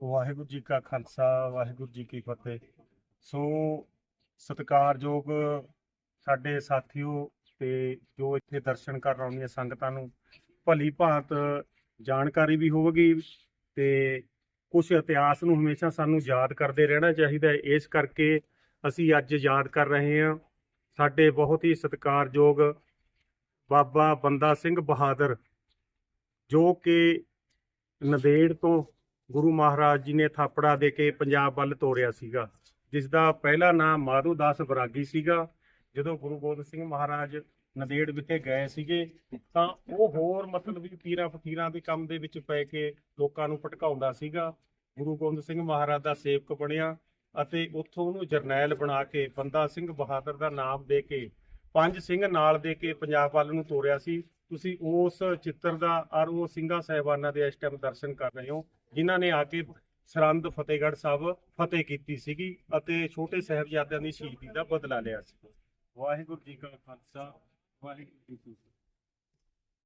ਵਾਹਿਗੁਰੂ ਜੀ ਕਾ ਖਾਲਸਾ, ਵਾਹਿਗੁਰੂ ਜੀ ਕੀ ਫਤਿਹ। ਸੋ ਸਤਿਕਾਰਯੋਗ ਸਾਡੇ ਸਾਥੀਓ ਤੇ ਜੋ ਇੱਥੇ ਦਰਸ਼ਨ ਕਰਨ ਆਉਂਦੀਆਂ ਸੰਗਤਾਂ ਨੂੰ, ਭਲੀ ਭਾਂਤ ਜਾਣਕਾਰੀ ਵੀ ਹੋਵੇਗੀ ਤੇ ਕੁਝ ਇਤਿਹਾਸ ਨੂੰ ਹਮੇਸ਼ਾ ਸਾਨੂੰ ਯਾਦ ਕਰਦੇ ਰਹਿਣਾ ਚਾਹੀਦਾ ਇਸ ਕਰਕੇ ਅਸੀਂ ਅੱਜ ਯਾਦ ਕਰ ਰਹੇ ਹਾਂ ਸਾਡੇ ਬਹੁਤ ਹੀ ਸਤਿਕਾਰਯੋਗ ਬਾਬਾ ਬੰਦਾ ਸਿੰਘ ਬਹਾਦਰ, ਜੋ ਕਿ ਨਦੇੜ ਤੋਂ ਗੁਰੂ ਮਹਾਰਾਜ ਜੀ ਨੇ ਥਾਪੜਾ ਦੇ ਕੇ ਪੰਜਾਬ ਵੱਲ ਤੋਰਿਆ ਸੀਗਾ ਜਿਸ ਦਾ ਪਹਿਲਾ ਨਾਮ ਮਾਧੋਦਾਸ ਬਰਾਗੀ ਸੀਗਾ। ਜਦੋਂ ਗੁਰੂ ਗੋਬਿੰਦ ਸਿੰਘ ਮਹਾਰਾਜ ਨਦੇੜ ਵਿਖੇ ਗਏ ਸੀਗੇ, ਤਾਂ ਉਹ ਹੋਰ ਮਤਲਬ ਵੀ ਪੀਰਾਂ ਫਕੀਰਾਂ ਦੇ ਕੰਮ ਦੇ ਵਿੱਚ ਪੈ ਕੇ ਲੋਕਾਂ ਨੂੰ ਭਟਕਾਉਂਦਾ ਸੀਗਾ। ਗੁਰੂ ਗੋਬਿੰਦ ਸਿੰਘ ਮਹਾਰਾਜ ਦਾ ਸੇਵਕ ਬਣਿਆ ਅਤੇ ਉੱਥੋਂ ਉਹਨੂੰ ਜਰਨੈਲ ਬਣਾ ਕੇ ਬੰਦਾ ਸਿੰਘ ਬਹਾਦਰ ਦਾ ਨਾਮ ਦੇ ਕੇ, ਪੰਜ ਸਿੰਘ ਨਾਲ ਦੇ ਕੇ ਪੰਜਾਬ ਵੱਲ ਨੂੰ ਤੋਰਿਆ ਸੀ। ਤੁਸੀਂ ਉਸ ਚਿੱਤਰ ਦਾ ਔਰ ਉਹ ਸਿੰਘਾਂ ਸਾਹਿਬਾਨਾਂ ਦੇ ਇਸ ਟਾਈਮ ਦਰਸ਼ਨ ਕਰ ਰਹੇ ਹੋ। ਜਿਨ੍ਹਾਂ ਨੇ ਆ ਕੇ ਸਰੰਦ ਫਤਿਹਗੜ੍ਹ ਸਾਹਿਬ ਫਤਿਹ ਕੀਤੀ ਸੀਗੀ ਅਤੇ ਛੋਟੇ ਸਾਹਿਬਜ਼ਾਦਿਆਂ ਦੀ ਸ਼ਹੀਦੀ ਦਾ ਬਦਲਾ ਲਿਆ ਸੀ। ਵਾਹਿਗੁਰੂ ਜੀ ਕਾ ਖਾਲਸਾ, ਵਾਹਿਗੁਰੂ ਜੀ ਕੀ ਫਤਿਹ।